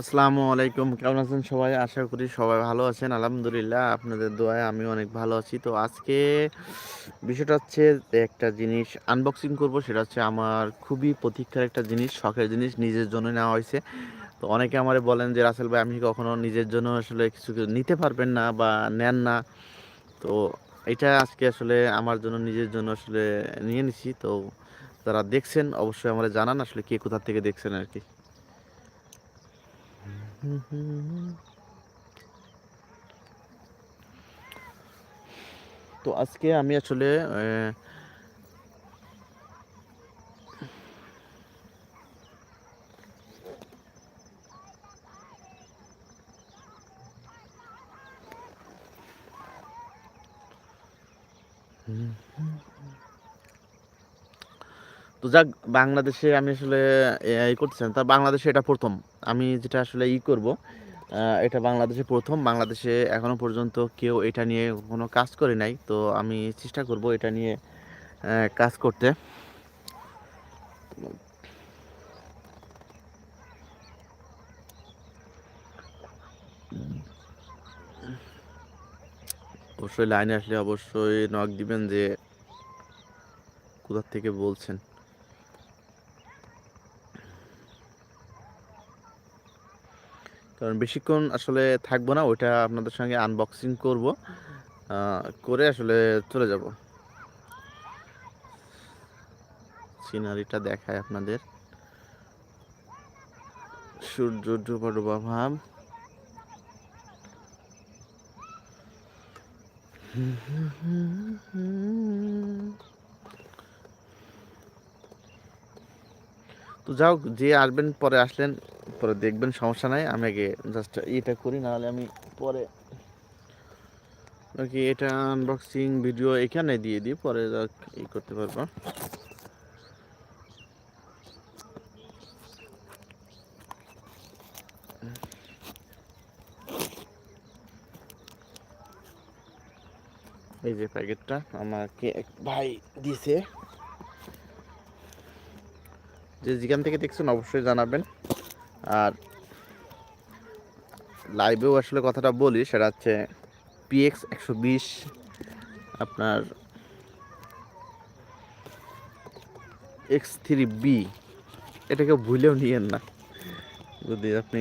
আসসালামু আলাইকুম, কেমন আছেন সবাই? আশা করি সবাই ভালো আছেন। আলহামদুলিল্লাহ, আপনাদের দোয়ায় আমি অনেক ভালো আছি। তো আজকে বিষয়টা হচ্ছে একটা জিনিস আনবক্সিং করব, সেটা হচ্ছে আমার খুবই প্রতীক্ষার একটা জিনিস, শখের জিনিস, নিজের জন্য নেওয়া হয়েছে। তো অনেকে আমারে বলেন যে, রাসেল ভাই আমি কখনো নিজের জন্য আসলে কিছু নিতে পারবেন না বা নেন না? তো এটা আজকে আসলে আমার জন্য, নিজের জন্য আসলে নিয়ে নিছি। তো যারা দেখছেন, অবশ্যই আমার জানান আসলে কে কোথা থেকে দেখছেন আর কি। তো আজকে আমি আসলে যাক, বাংলাদেশে আমি আসলে ই করতেছিলাম তা বাংলাদেশে এটা প্রথম। আমি যেটা আসলে ই করব এটা বাংলাদেশে প্রথম। বাংলাদেশে এখনও পর্যন্ত কেউ এটা নিয়ে কোনো কাজ করে নাই। তো আমি চেষ্টা করব এটা নিয়ে কাজ করতে। অবশ্যই লাইনে আসলে অবশ্যই নক দিবেন যে কোথার থেকে বলছেন। কারণ বেশিক্ষণ আসলে থাকব না, ওইটা আপনাদের সঙ্গে আনবক্সিং করব। করে আসলে চলে যাব। সিনারিটা দেখায় আপনাদের। সূর্য ডুবা ডুবা ভাব। তো যাও যে আসবেন, পরে আসলেন, পরে দেখবেন, সমস্যা নাই। আমি আগে জাস্ট এটা করি, নাহলে আমি পরে নাকি এটা আনবক্সিং ভিডিও এখানে দিয়ে দিই, পরে ই করতে পারব। এই যে প্যাকেটটা আমাকে এক ভাই দিছে। যে যেখান থেকে দেখছেন অবশ্যই জানাবেন। আর লাইভেও আসলে কথাটা বলি, সেটা হচ্ছে পিএক্স একশো বিশ, আপনার এক্স থ্রি বি এটাকে ভুলেও নিয়েন না। যদি আপনি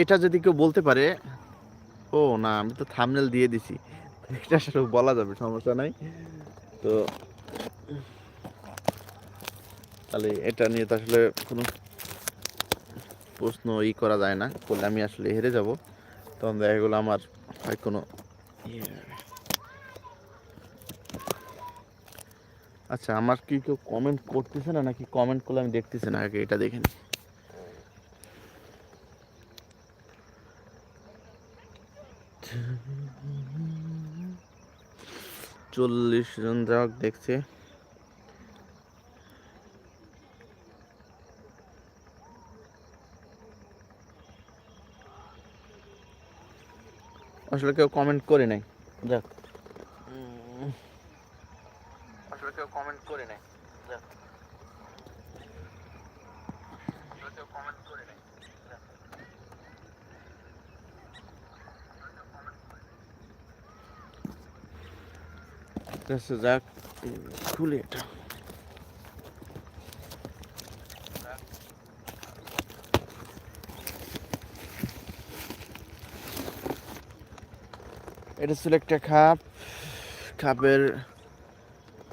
এটা যদি কেউ বলতে পারে, ও না, আমি তো থামনেল দিয়ে দিছি। এটা আসলে বলা যাবে, সমস্যা নাই। তো তাহলে এটা নিয়ে তো আসলে কোনো প্রশ্ন ই করা যায় না, করলে আমি আসলে হেরে যাব। তখন দেখা গেলো আমার হয় কোনো ইয়ে। আচ্ছা আমার কি কেউ কমেন্ট করতেছে না? নাকি কমেন্ট করলে আমি দেখতেছি না? আগে এটা দেখে নিই। চল্লিশ জন যাক দেখছে। আসলে কেউ কমেন্ট করে নাই। যাক। আসলে কেউ কমেন্ট করে নাই। যাক আসলে কেউ কমেন্ট করে নাই যাক। ঠিক যাক খুলে এটা। এটা ছিল একটা খাপ। খাপের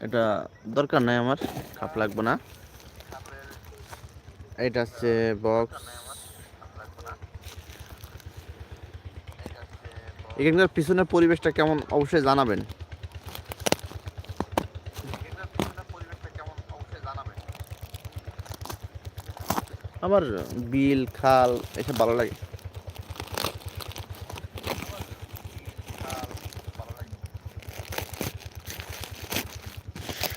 এটা দরকার নাই আমার, খাপ লাগবে না। এটা হচ্ছে বক্স। এখানকার পিছনের পরিবেশটা কেমন, অবশ্যই জানাবেন। আমার বিল, খাল, এসব ভালো লাগে।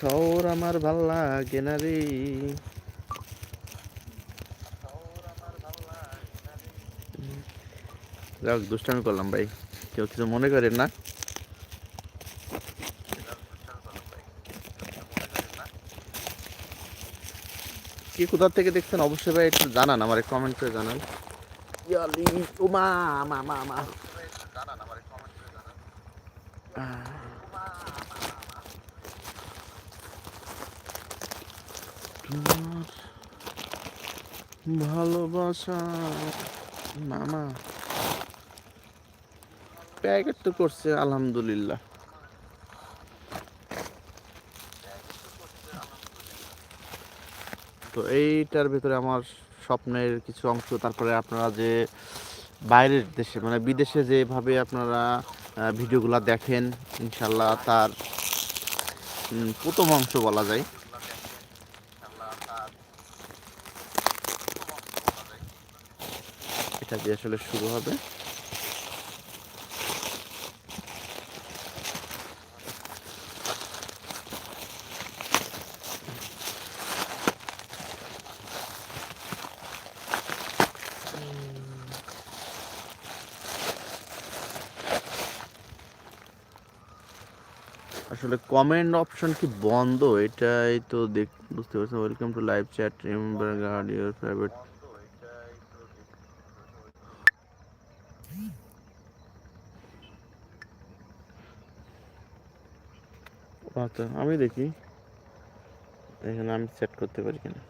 শহর আমার ভালো লাগে না রে। যাক, দুষ্টামি করলাম ভাই। কেউ কিছু মনে করেন না? কি কোথা থেকে দেখছেন অবশ্যই ভাই একটু জানান আমার কমেন্ট করে জানান। মা মা মা। তোমার ভালোবাসা মামা। প্যাকেট তো করছে আলহামদুলিল্লাহ। তো এইটার ভিতরে আমার স্বপ্নের কিছু অংশ। তারপরে আপনারা যে বাইরের দেশে মানে বিদেশে যেভাবে আপনারা ভিডিওগুলো দেখেন, ইনশাল্লাহ তার প্রথম অংশ বলা যায়। এটা দিয়ে আসলে শুরু হবে। আসলে কমেন্ট অপশন কি বন্ধ? এটাই তো দেখ বুঝতে পারছেন? Welcome to live chat remember guard your private আচ্ছা আমি দেখি। এখানে আমি সেট করতে পারি কিনা?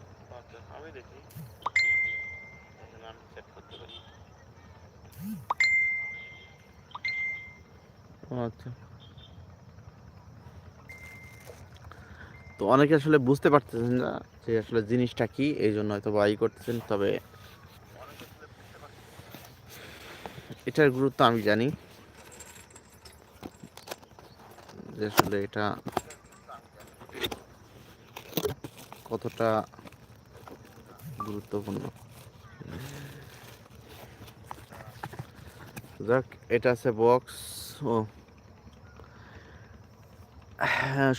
আমি দেখি। এখানে আমি সেট করতে পারি। ও আচ্ছা। তো অনেকে আসলে বুঝতে পারতেছেন না যে আসলে জিনিসটা কি, এই জন্য হয়তো বাই করতেছেন। তবে এটার গুরুত্ব আমি জানি যে আসলে এটা কতটা গুরুত্বপূর্ণ। যাক, এটা আছে বক্স ও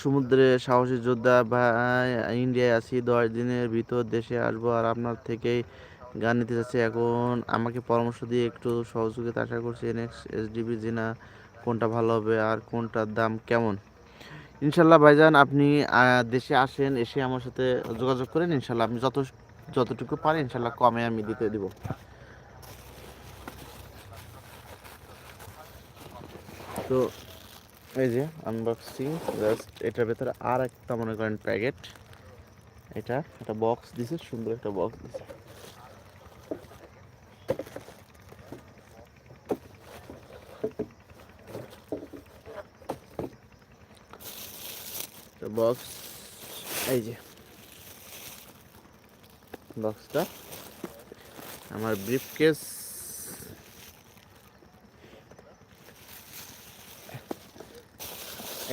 সমুদ্রে সাহসী যোদ্ধা ভাই, ইন্ডিয়ায় আছি, দশ দিনের ভিতর দেশে আসব আর আপনার থেকেই গান নিতে চাচ্ছি এখন আমাকে পরামর্শ দিয়ে একটু সহযোগিতা আশা করছি নেক্সট এসডিবি জিনা, কোনটা ভালো হবে আর কোনটার দাম কেমন। ইনশাল্লাহ ভাইজান, আপনি দেশে আসেন, এসে আমার সাথে যোগাযোগ করেন, ইনশাল্লাহ আপনি যত, যতটুকু পারেন ইনশাল্লাহ কমে আমি দিতে দিব। তো এই যে আনবক্সিং জাস্ট এটার ভেতরে আর একটা মনে করেন প্যাকেট। এটা একটা বক্স দিছে, সুন্দর একটা বক্স দিছে। বক্স এই যে। বক্সটা আমার ব্রিফ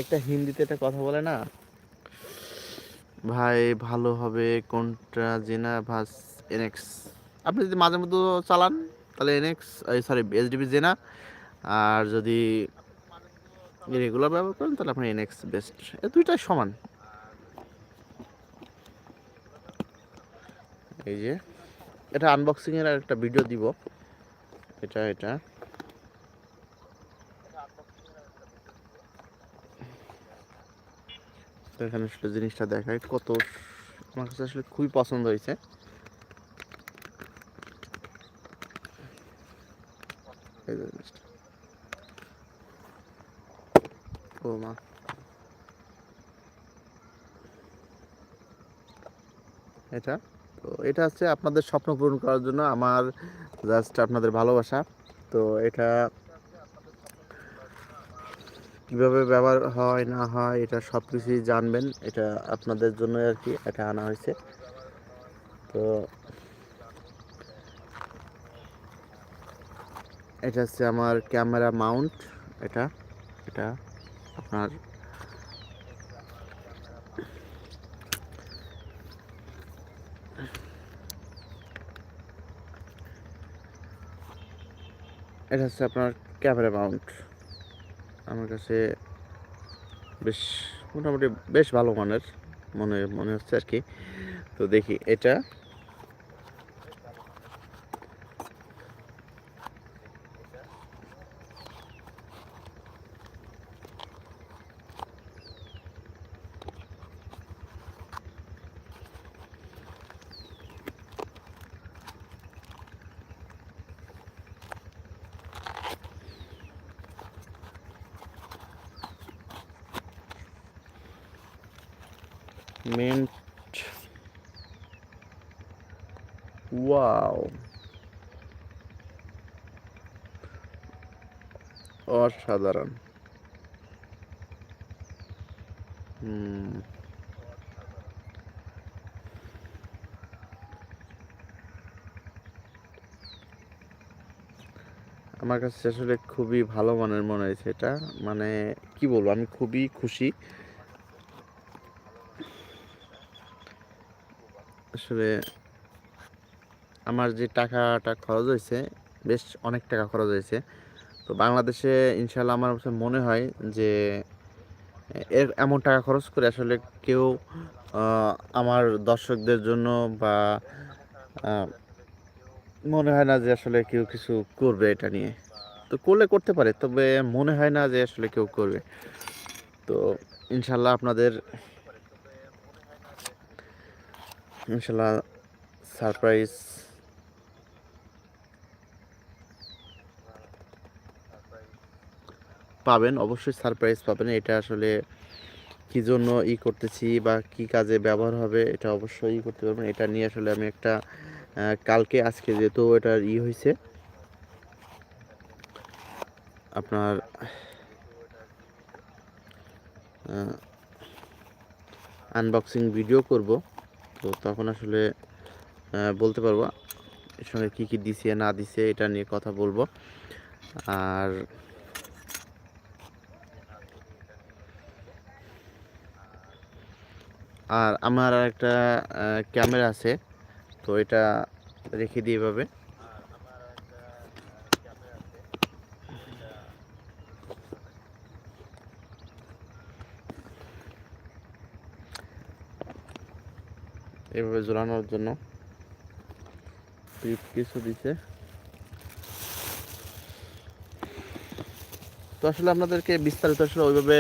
একটা হিন্দিতে একটা কথা বলে না? ভাই, ভালো হবে কোনটা? জেনা ভাস এনএক্স। আপনি যদি মাঝে মধ্যে চালান, তাহলে এনএক্স সরি এসডিবি জেনা। আর যদি রেগুলার ব্যবহার করেন, তাহলে আপনার এনএক্স বেস্ট এ দুইটাই সমান। এই যে, এটা আনবক্সিংয়ের একটা ভিডিও দিব। এটা এটা। তো এখানে আসলে জিনিসটা দেখায় কত আমার কাছে আসলে খুবই পছন্দ হয়েছে। ও মা। এটা? তো এটা হচ্ছে আপনাদের স্বপ্ন পূরণ করার জন্য আমার জাস্ট আপনাদের ভালোবাসা। তো এটা কীভাবে ব্যবহার হয়, না হয়, এটা সব কিছুই জানবেন। এটা আপনাদের জন্য আর কি এটা আনা হয়েছে। তো এটা হচ্ছে আমার ক্যামেরা মাউন্ট। এটা এটা আপনার এটা হচ্ছে আপনার ক্যামেরা মাউন্ট। আমার কাছে বেশ মোটামুটি বেশ ভালো মানের মনে মনে হচ্ছে আর কি। তো দেখি, এটা মিন্ট ওয়াও অসাধারণ। আমার কাছে আসলে খুবই ভালো মানের মনে হয়েছে এটা। মানে কি বলব, আমি খুবই খুশি। আসলে আমার যে টাকাটা খরচ হয়েছে, বেশ অনেক টাকা খরচ হয়েছে। তো বাংলাদেশে ইনশাল্লাহ আমার মনে হয় যে, এর এমন টাকা খরচ করে আসলে কেউ আমার দর্শকদের জন্য বা মনে হয় না যে আসলে কেউ কিছু করবে এটা নিয়ে। তো করলে করতে পারে, তবে মনে হয় না যে আসলে কেউ করবে। তো ইনশাল্লাহ আপনাদের ইনশাল্লাহ সারপ্রাইজ। পাবেন, অবশ্যই সারপ্রাইজ পাবেন। এটা আসলে কি জন্য ই করতেছি বা কি কাজে ব্যবহার হবে, এটা অবশ্যই ই করতে পারবেন। এটা নিয়ে আসলে আমি একটা কালকে, আজকে যেহেতু এটার ই হয়েছে আপনার আনবক্সিং ভিডিও করব। তো তখন আসলে বলতে পারব, এর সঙ্গে কী কী দিছে, না দিছে, এটা নিয়ে কথা বলব। আর আর আমার একটা ক্যামেরা আছে, তো এটা রেখে দিয়ে এভাবে। এভাবে ঝোলানোর জন্য কিছু দিছে। তো আসলে আপনাদেরকে বিস্তারিত আসলে ওইভাবে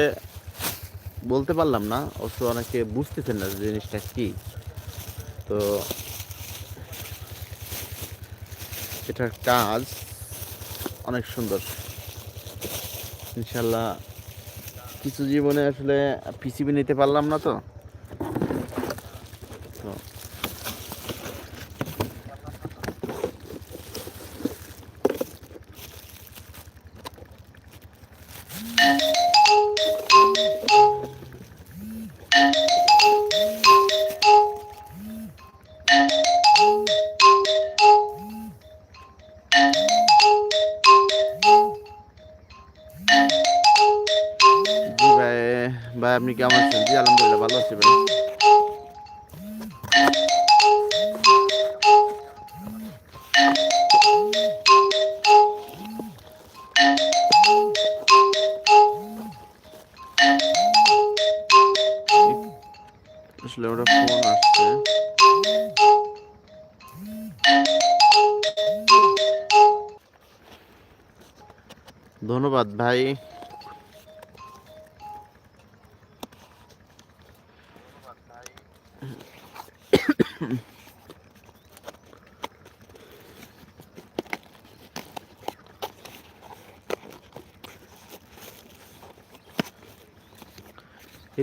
বলতে পারলাম না, অবশ্য অনেকে বুঝতেছেন না জিনিসটা কি। তো এটার কাজ অনেক সুন্দর। ইনশাল্লাহ কিছু জীবনে আসলে পিসিবি নিতে পারলাম না তো। আপনি কেমন আছেন জি আলহামদুলিল্লাহ ভালো আছি ভাই। আসলে ধন্যবাদ ভাই।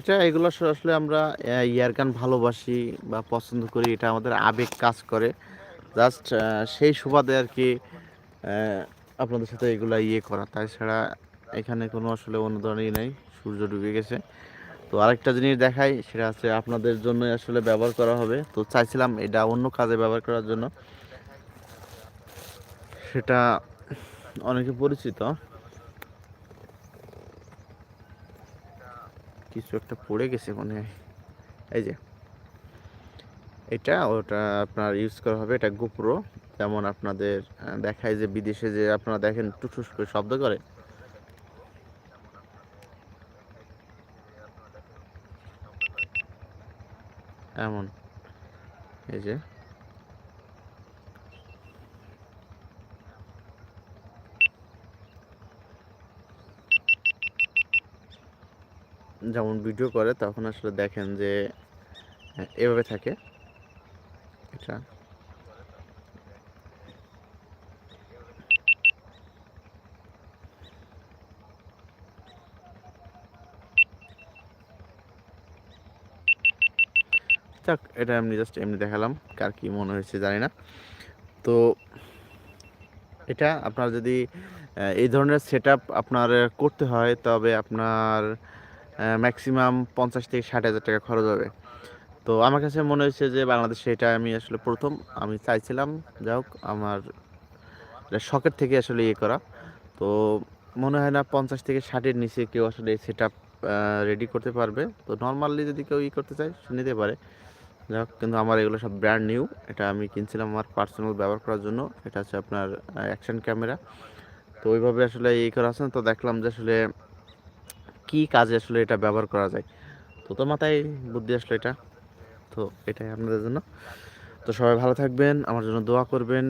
এটা, এগুলো আসলে আমরা ইয়ার গান ভালোবাসি বা পছন্দ করি, এটা আমাদের আবেগ কাজ করে। জাস্ট সেই সুবাদে আর কি আপনাদের সাথে এগুলা ইয়ে করা। তাছাড়া এখানে কোনো আসলে অন্য ধরনের ই নাই, সূর্য ডুবে গেছে। তো আরেকটা জিনিস দেখাই, সেটা হচ্ছে আপনাদের জন্য আসলে ব্যবহার করা হবে। তো চাইছিলাম এটা অন্য কাজে ব্যবহার করার জন্য। সেটা অনেকে পরিচিত। কিছু একটা পড়ে গেছে মনে হয়। এই যে, এটা ওটা আপনার ইউজ করা হবে, এটা গোপ্রো যেমন আপনাদের দেখায় যে বিদেশে যে আপনারা দেখেন টুসুস করে শব্দ করে। এমন, এই যে। যেমন ভিডিও করে, তখন আসলে দেখেন যে এভাবে থাকে। এটা। যাক, এটা এমনি জাস্ট এমনি দেখালাম, কার কি মনে হয়েছে জানি না। তো, এটা আপনার যদি এই ধরনের সেট আপনার করতে হয়, তবে আপনার ম্যাক্সিমাম পঞ্চাশ থেকে ষাট হাজার টাকা খরচ হবে। তো আমার কাছে মনে হয়েছে যে বাংলাদেশে এটা আমি আসলে প্রথম। আমি চাইছিলাম যা হোক, আমার শখের থেকে আসলে ইয়ে করা। তো মনে হয় না পঞ্চাশ থেকে ষাটের নিচে কেউ আসলে সেট রেডি করতে পারবে। তো নর্মালি যদি কেউ ই করতে চায় নিতে পারে। যাই হোক, কিন্তু আমার এগুলো সব ব্র্যান্ড নিউ এটা আমি কিনছিলাম আমার পার্সোনাল ব্যবহার করার জন্য। এটা হচ্ছে আপনার অ্যাকশন ক্যামেরা তো ওইভাবে আসলে ই করা আছে তো দেখলাম যে আসলে কি কাজে আসলে এটা ব্যবহার করা যায়? তো তো মাথায় বুদ্ধি আসলো এটা। তো এটাই আপনাদের জন্য। তো সবাই ভালো থাকবেন, আমার জন্য দোয়া করবেন।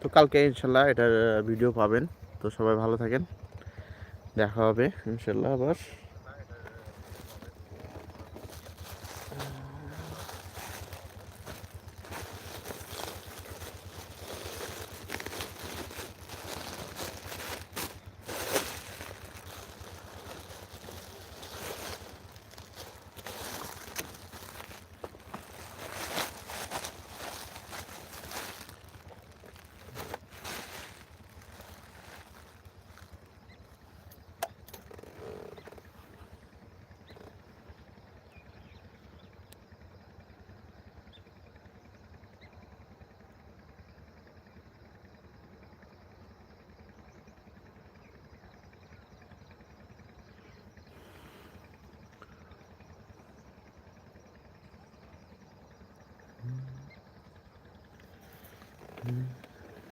তো কালকে ইনশাল্লাহ এটার ভিডিও পাবেন। তো সবাই ভালো থাকেন। দেখা হবে ইনশাল্লাহ আবার। হুম